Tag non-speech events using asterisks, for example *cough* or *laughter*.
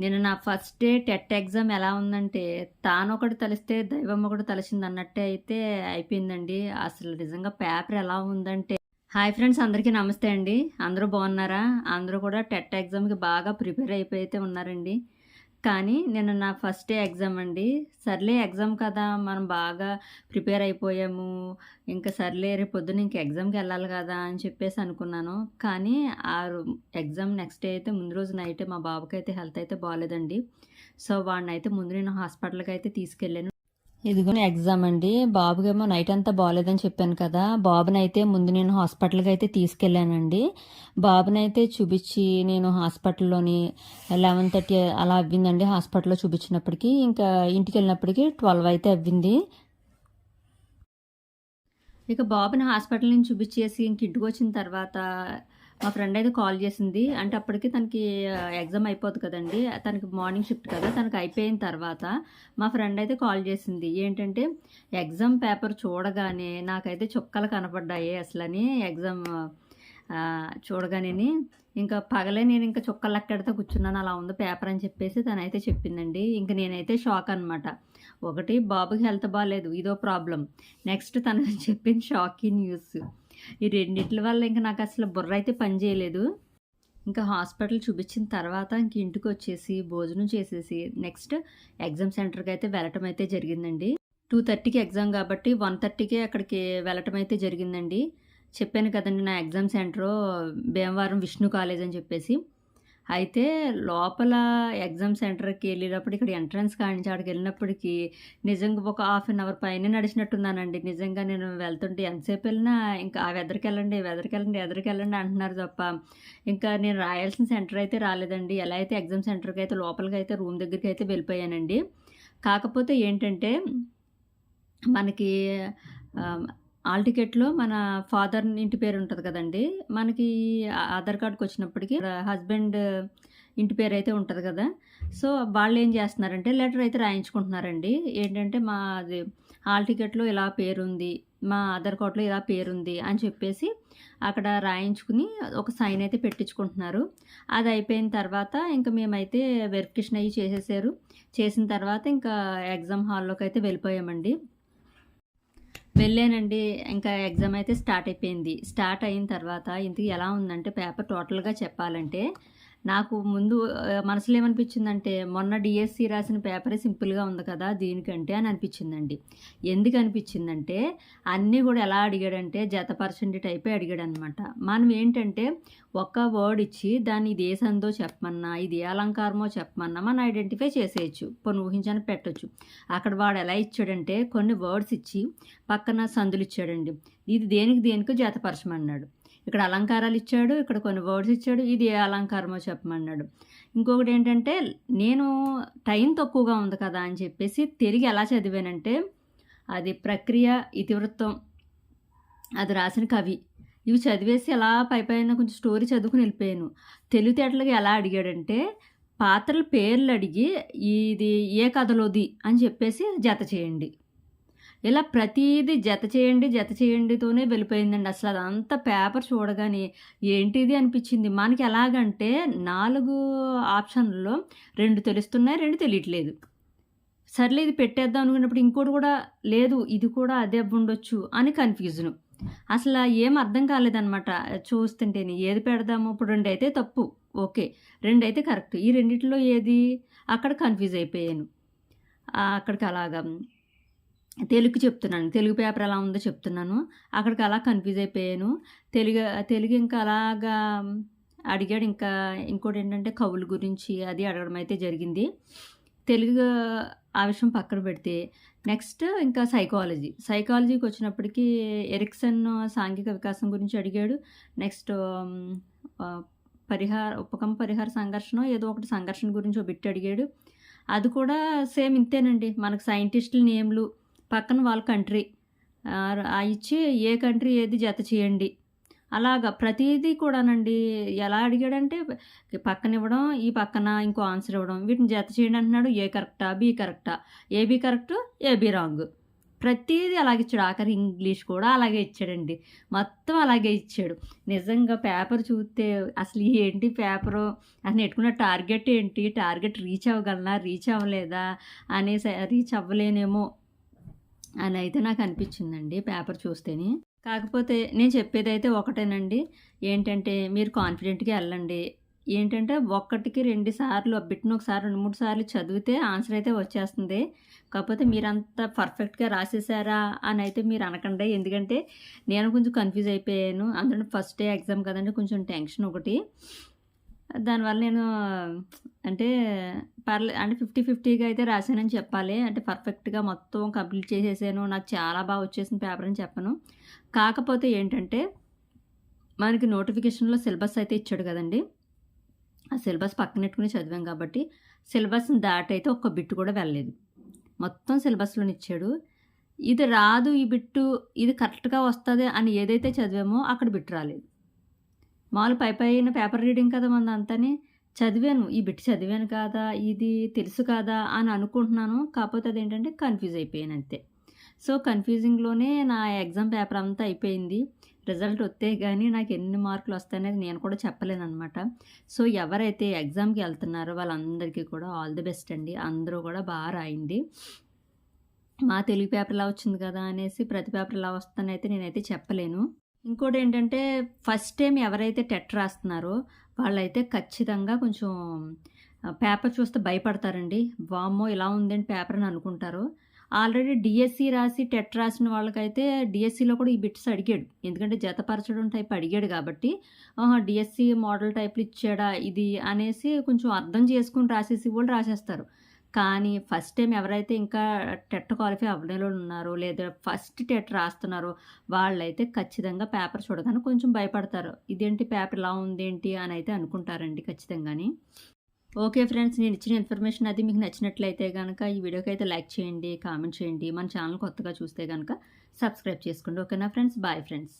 నేను నా first day TET exam ఎలా ఉందంటే తాను ఒకటి తలిస్తే దైవం ఒకటి తలిసింది అన్నట్టే అయితే అయిపోయిందండి. అసలు నిజంగా పేపర్ ఎలా ఉందంటే. హాయ్ ఫ్రెండ్స్ అందరికీ నమస్తే అండి. అందరూ బాగున్నారా? అందరూ కూడా టెట్ ఎగ్జామ్కి బాగా ప్రిపేర్ అయిపోయి అయితే ఉన్నారండి. కానీ నేను నా ఫస్ట్ డే ఎగ్జామ్ అండి. సర్లే ఎగ్జామ్ కదా మనం బాగా ప్రిపేర్ అయిపోయాము. ఇంకా సర్లే రేపు పొద్దున ఇంక ఎగ్జామ్కి వెళ్ళాలి కదా అని చెప్పేసి అనుకున్నాను. కానీ ఆ ఎగ్జామ్ నెక్స్ట్ డే అయితే ముందు రోజు నైట్ మా బాబుకి అయితే హెల్త్ అయితే బాగాలేదండి సో వాడిని అయితే ముందు నేను హాస్పిటల్కి అయితే తీసుకెళ్ళాను. ఇదిగోని ఎగ్జామ్ అండి. బాబుకేమో నైట్ అంతా బాగాలేదని చెప్పాను కదా. బాబునైతే ముందు నేను హాస్పిటల్కి అయితే తీసుకెళ్ళానండి. బాబునైతే చూపించి నేను హాస్పిటల్లోని లెవెన్ థర్టీ అలా అవ్విందండి హాస్పిటల్లో చూపించినప్పటికీ. ఇంకా ఇంటికి వెళ్ళినప్పటికీ ట్వెల్వ్ అయితే అవ్వింది. ఇక బాబుని హాస్పిటల్ నుంచి చూపించేసి ఇంక ఇంటికి వచ్చిన తర్వాత మా ఫ్రెండ్ అయితే కాల్ చేసింది. అంటే అప్పటికి తనకి ఎగ్జామ్ అయిపోతుంది కదండి. తనకి మార్నింగ్ షిఫ్ట్ కదా తనకి అయిపోయిన తర్వాత మా ఫ్రెండ్ అయితే కాల్ చేసింది. ఏంటంటే ఎగ్జామ్ పేపర్ చూడగానే నాకైతే చుక్కలు కనపడ్డాయి అసలని ఎగ్జామ్ చూడగానే ఇంకా పగలే నేను ఇంకా చుక్కలు ఎక్కడితో కూర్చున్నాను. అలా ఉంది పేపర్ అని చెప్పేసి తనైతే చెప్పిందండి. ఇంక నేనైతే షాక్ అనమాట ఒకటి బాబుకి హెల్త్ బాగాలేదు ఇదో ప్రాబ్లం. నెక్స్ట్ తను *laughs* చెప్పిన షాకింగ్ న్యూస్. ఈ రెండింటి వల్ల ఇంకా నాకు అసలు బుర్ర అయితే పని చేయలేదు. ఇంకా హాస్పిటల్ చూపించిన తర్వాత ఇంక ఇంటికి వచ్చేసి భోజనం చేసేసి నెక్స్ట్ ఎగ్జామ్ సెంటర్కి అయితే వెళ్ళటం అయితే జరిగిందండి. టూ థర్టీకి ఎగ్జామ్ కాబట్టి వన్ థర్టీకి అక్కడికి వెళ్ళటం అయితే జరిగిందండి. చెప్పాను కదండి నా exam centre Bhimavaram Vishnu college అని చెప్పేసి. అయితే లోపల ఎగ్జామ్ సెంటర్కి వెళ్ళేటప్పుడు ఇక్కడ ఎంట్రన్స్ కానించి అక్కడికి వెళ్ళినప్పటికీ నిజంగా ఒక హాఫ్ అన్ అవర్ పైన నడిచినట్టున్నానండి. నిజంగా నేను వెళ్తుంటే ఎంతసేపు వెళ్ళినా ఇంకా ఆ వెదరికి వెళ్ళండి వెదరికి వెళ్ళండి ఎదరికి వెళ్ళండి అంటున్నారు తప్ప ఇంకా నేను రాయాల్సిన సెంటర్ అయితే రాలేదండి. ఎలా అయితే ఎగ్జామ్ సెంటర్కి అయితే లోపలికి అయితే రూమ్ దగ్గరికి అయితే వెళ్ళిపోయానండి. కాకపోతే ఏంటంటే మనకి ఆల్ టికెట్లో మన ఫాదర్ ఇంటి పేరు ఉంటుంది కదండి. మనకి ఆధార్ కార్డ్కి వచ్చినప్పటికీ హస్బెండ్ ఇంటి పేరు అయితే ఉంటుంది కదా. సో వాళ్ళు ఏం చేస్తున్నారంటే లెటర్ అయితే రాయించుకుంటున్నారండి. ఏంటంటే మా అది హాల్ టికెట్లో ఇలా పేరుంది మా ఆధార్ కార్డులో ఇలా పేరుంది అని చెప్పేసి అక్కడ రాయించుకుని ఒక సైన్ అయితే పెట్టించుకుంటున్నారు. అది అయిపోయిన తర్వాత ఇంకా మేమైతే వెరిఫికేషన్ అయ్యి చేసేసారు. చేసిన తర్వాత ఇంకా ఎగ్జామ్ హాల్లోకి అయితే వెళ్ళిపోయామండి. వెళ్ళానండి ఇంకా ఎగ్జామ్ అయితే స్టార్ట్ అయిపోయింది. స్టార్ట్ అయిన తర్వాత ఇంతకు ఎలా ఉందంటే పేపర్ టోటల్గా చెప్పాలంటే నాకు ముందు మనసులో ఏమనిపించిందంటే మొన్న డిఎస్సి రాసిన పేపరే సింపుల్గా ఉంది కదా దీనికంటే అని అనిపించిందండి. ఎందుకు అనిపించిందంటే అన్నీ కూడా ఎలా అడిగాడంటే జత టైపే అడిగాడు అనమాట మనం ఏంటంటే ఒక్క వర్డ్ ఇచ్చి దాన్ని ఇది ఏ సందో చెప్పమన్నా ఇది ఏ అలంకారమో చెప్పమన్నా మనం ఐడెంటిఫై చేసేయచ్చు. కొన్ని ఊహించని పెట్టచ్చు. అక్కడ వాడు ఎలా ఇచ్చాడంటే కొన్ని వర్డ్స్ ఇచ్చి పక్కన సందులు ఇచ్చాడండి. ఇది దేనికి దేనికో జతపరచమన్నాడు. ఇక్కడ అలంకారాలు ఇచ్చాడు ఇక్కడ కొన్ని వర్డ్స్ ఇచ్చాడు ఇది ఏ అలంకారమో చెప్పమన్నాడు. ఇంకొకటి ఏంటంటే నేను టైం తక్కువగా ఉంది కదా అని చెప్పేసి తిరిగి ఎలా చదివానంటే అది ప్రక్రియ ఇతివృత్తం అది రాసిన కవి. ఇవి చదివేసి ఎలా పై పైన కొంచెం స్టోరీ చదువుకుని వెళ్ళిపోయాను. తెలివితేటలుగా ఎలా అడిగాడంటే పాత్రల పేర్లు అడిగి ఇది ఏ కథలోది అని చెప్పేసి జత చేయండి. ఇలా ప్రతీది జత చేయండి జత చేయండితోనే వెళ్ళిపోయిందండి. అసలు అదంతా పేపర్ చూడగానే ఏంటిది అనిపించింది? మనకి ఎలాగంటే నాలుగు ఆప్షన్లలో రెండు తెలుస్తున్నాయి రెండు తెలియట్లేదు. సర్లే ఇది పెట్టేద్దాం అనుకున్నప్పుడు ఇంకోటి కూడా లేదు ఇది కూడా అదే ఉండొచ్చు అని కన్ఫ్యూజను. అసలు ఏం అర్థం కాలేదనమాట చూస్తుంటేనే ఏది పెడదాము? ఇప్పుడు రెండు అయితే తప్పు. ఓకే రెండు అయితే కరెక్ట్. ఈ రెండిట్లో ఏది? అక్కడ కన్ఫ్యూజ్ అయిపోయాను. అక్కడికి అలాగా. తెలుగు చెప్తున్నాను. తెలుగు పేపర్ ఎలా ఉందో చెప్తున్నాను. అక్కడికి అలా కన్ఫ్యూజ్ అయిపోయాను. తెలుగు తెలుగు ఇంకా అలాగా అడిగాడు. ఇంకా ఇంకోటి ఏంటంటే కవుల గురించి అది అడగడం అయితే జరిగింది. తెలుగు ఆ విషయం పక్కన పెడితే నెక్స్ట్ ఇంకా సైకాలజీ సైకాలజీకి వచ్చినప్పటికీ ఎరిక్సన్ సాంఘిక వికాసం గురించి అడిగాడు. నెక్స్ట్ పరిహార ఉపకం పరిహార సంఘర్షణ ఏదో ఒకటి సంఘర్షణ గురించి బిట్టి అడిగాడు. అది కూడా సేమ్ ఇంతేనండి. మనకు సైంటిస్టుల నేమ్లు పక్కన వాళ్ళ కంట్రీ. ఇచ్చి ఏ కంట్రీ ఏది జత చేయండి. అలాగా ప్రతిదీ కూడానండి. ఎలా అడిగాడంటే పక్కన ఇవ్వడం ఈ పక్కన ఇంకో ఆన్సర్ ఇవ్వడం. వీటిని జత చేయండి అంటున్నాడు. ఏ కరెక్టా? బి కరెక్టా? AB correct? AB wrong. ప్రతిదీ అలాగే ఇచ్చాడు. ఆఖరి ఇంగ్లీష్ కూడా అలాగే ఇచ్చాడండి. మొత్తం అలాగే ఇచ్చాడు. నిజంగా పేపర్ చూస్తే అసలు ఏంటి పేపరు? అసలు నెట్టుకున్న టార్గెట్ ఏంటి? టార్గెట్ రీచ్ అవ్వగలనా? రీచ్ అవ్వలేదా? అనేసి రీచ్ అవ్వలేనేమో అని అయితే నాకు అనిపించిందండి పేపర్ చూస్తేనే. కాకపోతే నేను చెప్పేది అయితే ఒకటేనండి. ఏంటంటే మీరు కాన్ఫిడెంట్గా వెళ్ళండి ఏంటంటే ఒక్కటికి రెండు సార్లు బిట్ను ఒకసారి రెండు మూడు సార్లు చదివితే ఆన్సర్ అయితే వచ్చేస్తుంది. కాకపోతే మీరంత పర్ఫెక్ట్గా రాసేసారా అని అయితే మీరు అనకండి. ఎందుకంటే నేను కొంచెం కన్ఫ్యూజ్ అయిపోయాను. అందులో ఫస్ట్ డే ఎగ్జామ్ కదండి కొంచెం టెన్షన్ ఒకటి. దానివల్ల నేను అంటే పర్లే అంటే ఫిఫ్టీ ఫిఫ్టీగా అయితే రాశానని చెప్పాలి. అంటే పర్ఫెక్ట్గా మొత్తం కంప్లీట్ చేసేసాను. నాకు చాలా బాగా వచ్చేసిన పేపర్ అని చెప్పను. కాకపోతే ఏంటంటే మనకి నోటిఫికేషన్లో సిలబస్ అయితే ఇచ్చాడు కదండి. ఆ సిలబస్ పక్కనెట్టుకుని చదివాం కాబట్టి సిలబస్ని దాటి అయితే ఒక్క బిట్టు కూడా వెళ్ళలేదు. మొత్తం సిలబస్లోని ఇచ్చాడు. ఇది రాదు ఈ బిట్టు ఇది కరెక్ట్గా వస్తుంది అని ఏదైతే చదివామో అక్కడ బిట్టు రాలేదు. మామూలు పై పైన పేపర్ రీడింగ్ కదా మంది అంతని చదివాను. ఈ బిట్ చదివాను కాదా? ఇది తెలుసు కాదా? అని అనుకుంటున్నాను. కాకపోతే అదేంటంటే కన్ఫ్యూజ్ అయిపోయాను అంతే. సో కన్ఫ్యూజింగ్లోనే నా ఎగ్జామ్ పేపర్ అంతా అయిపోయింది. రిజల్ట్ వస్తే కానీ నాకు ఎన్ని మార్కులు వస్తాయనేది నేను కూడా చెప్పలేను అనమాట సో ఎవరైతే ఎగ్జామ్కి వెళ్తున్నారో వాళ్ళందరికీ కూడా ఆల్ ది బెస్ట్ అండి. అందరూ కూడా బాగా రాయండి. మా తెలుగు పేపర్ ఇలా వచ్చింది కదా అనేసి ప్రతి పేపర్ ఇలా వస్తానైతే నేనైతే చెప్పలేను. ఇంకోటి ఏంటంటే ఫస్ట్ టైం ఎవరైతే టెట్ రాస్తున్నారో వాళ్ళైతే ఖచ్చితంగా కొంచెం పేపర్ చూస్తే భయపడతారండి. వామ్మో ఇలా ఉందండి పేపర్ అని అనుకుంటారు. ఆల్రెడీ డిఎస్సి రాసి టెట్ రాసిన వాళ్ళకైతే డిఎస్సిలో కూడా ఈ బిట్స్ అడిగాడు. ఎందుకంటే జతపరచడం టైప్ అడిగాడు కాబట్టి డిఎస్సి మోడల్ టైప్లు ఇచ్చాడా ఇది అనేసి కొంచెం అర్థం చేసుకుని రాసేసి వాళ్ళు రాసేస్తారు. కానీ ఫస్ట్ టైం ఎవరైతే ఇంకా టెట్ క్వాలిఫై అవ్వడంలో ఉన్నారో లేదా ఫస్ట్ టెట్ రాస్తున్నారో వాళ్ళైతే ఖచ్చితంగా పేపర్ చూడగానే కొంచెం భయపడతారు. ఇదేంటి పేపర్ ఇలా ఉందేంటి అని అయితే అనుకుంటారండి ఖచ్చితంగాని. ఓకే ఫ్రెండ్స్ నేను ఇచ్చిన ఇన్ఫర్మేషన్ అది మీకు నచ్చినట్లయితే కనుక ఈ వీడియోకి అయితే లైక్ చేయండి కామెంట్ చేయండి. మన ఛానల్ కొత్తగా చూస్తే కనుక సబ్స్క్రైబ్ చేసుకోండి. ఓకేనా ఫ్రెండ్స్? Bye friends.